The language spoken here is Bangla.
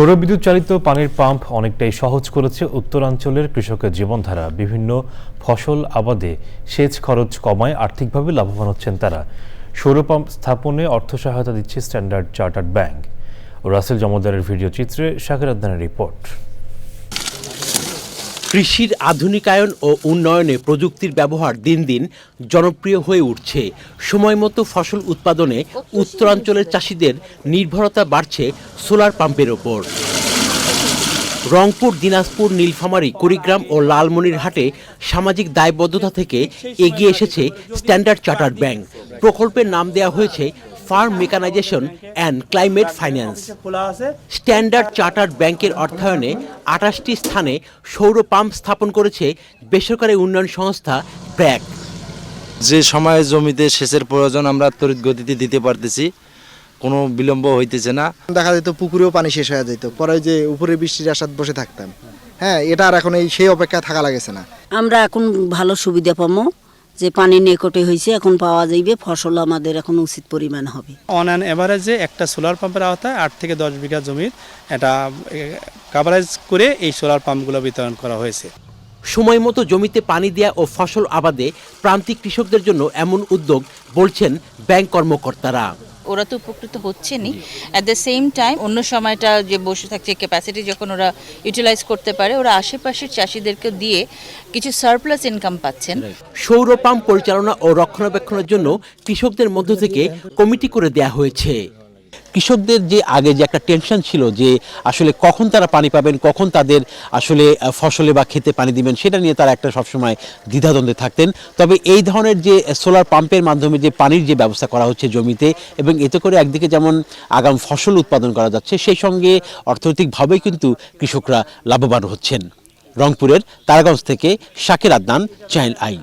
সৌরবিদ্যুৎ চালিত পানির পাম্প অনেকটাই সহজ করেছে উত্তরাঞ্চলের কৃষকের জীবনধারা। বিভিন্ন ফসল আবাদে সেচ খরচ কমায় আর্থিকভাবে লাভবান হচ্ছেন তারা। সৌর পাম্প স্থাপনে অর্থ সহায়তা দিচ্ছে স্ট্যান্ডার্ড চার্টার্ড ব্যাংক। রাসেল জমদারের ভিডিও চিত্রে শাকের আদানের রিপোর্ট। কৃষির আধুনিকায়ন ও উন্নয়নে প্রযুক্তির ব্যবহার দিন দিন জনপ্রিয় হয়ে উঠছে। সময়মতো ফসল উৎপাদনে উত্তরাঞ্চলের চাষিদের নির্ভরতা বাড়ছে সোলার পাম্পের ওপর। রংপুর দিনাজপুর নীলফামারী কুড়িগ্রাম ও লালমনিরহাটে সামাজিক দায়বদ্ধতা থেকে এগিয়ে এসেছে স্ট্যান্ডার্ড চার্টার্ড ব্যাংক প্রকল্পের নাম দেওয়া হয়েছে farm mechanisation and climate finance. Standard chartered ব্যাংকের অর্থায়নে আঠাশটি স্থানে সৌর পাম্প স্থাপন করেছে বেসরকারি উন্নয়ন সংস্থা ব্র্যাক যে সময়ে জমিতে সেচের প্রয়োজন আমরা তড়িৎ গতিতে দিতে পারতেছি কোনো বিলম্ব হইতেছে না। দেখা যেত পুকুরেও পানি শেষ হয়ে যেত পরে যে উপরে বৃষ্টির আশাত বসে থাকতাম। হ্যাঁ এটা আর এখন এই সেই অপেক্ষায় থাকা লাগেছে না। আমরা এখন ভালো সুবিধা পাবো যে পানি নিকটে হয়েছে এখন পাওয়া যাইবে ফসল আমাদের এখন উচিত পরিমাণ হবে। অন অ্যান এভারেজে একটা সোলার পাম্পের আওতায় আট থেকে দশ বিঘা জমির এটা কাভারেজ করে এই সোলার পাম্পগুলো বিতরণ করা হয়েছে। সময় মতো জমিতে পানি দেয়া ও ফসল আবাদে প্রান্তিক কৃষকদের জন্য এমন উদ্যোগ বলছেন ব্যাংক কর্মকর্তারা। ওরা তো উপকৃত হচ্ছেনি অ্যাট দ্য সেম টাইম অন্য সময়টা যে বসে থাকছে ক্যাপাসিটি যখন ওরা ইউটিলাইজ করতে পারে, ওরা আশেপাশের চাষিদেরকে দিয়ে কিছু সারপ্লাস ইনকাম পাচ্ছেন। সৌর পাম্প পরিচালনা ও রক্ষণাবেক্ষণের জন্য কৃষকদের মধ্য থেকে কমিটি করে দেয়া হয়েছে। কৃষকদের যে আগে যে একটা টেনশন ছিল যে আসলে কখন তারা পানি পাবেন, কখন তাদের আসলে ফসলে বা খেতে পানি দিবেন, সেটা নিয়ে তারা একটা সবসময় দ্বিধাদ্বন্দ্বে থাকতেন। তবে এই ধরনের যে সোলার পাম্পের মাধ্যমে যে পানির যে ব্যবস্থা করা হচ্ছে জমিতে এবং এতে করে একদিকে যেমন আগাম ফসল উৎপাদন করা যাচ্ছে, সেই সঙ্গে অর্থনৈতিকভাবেই কিন্তু কৃষকরা লাভবান হচ্ছেন। রংপুরের তারাগঞ্জ থেকে শাকের আদনান চাইল আইন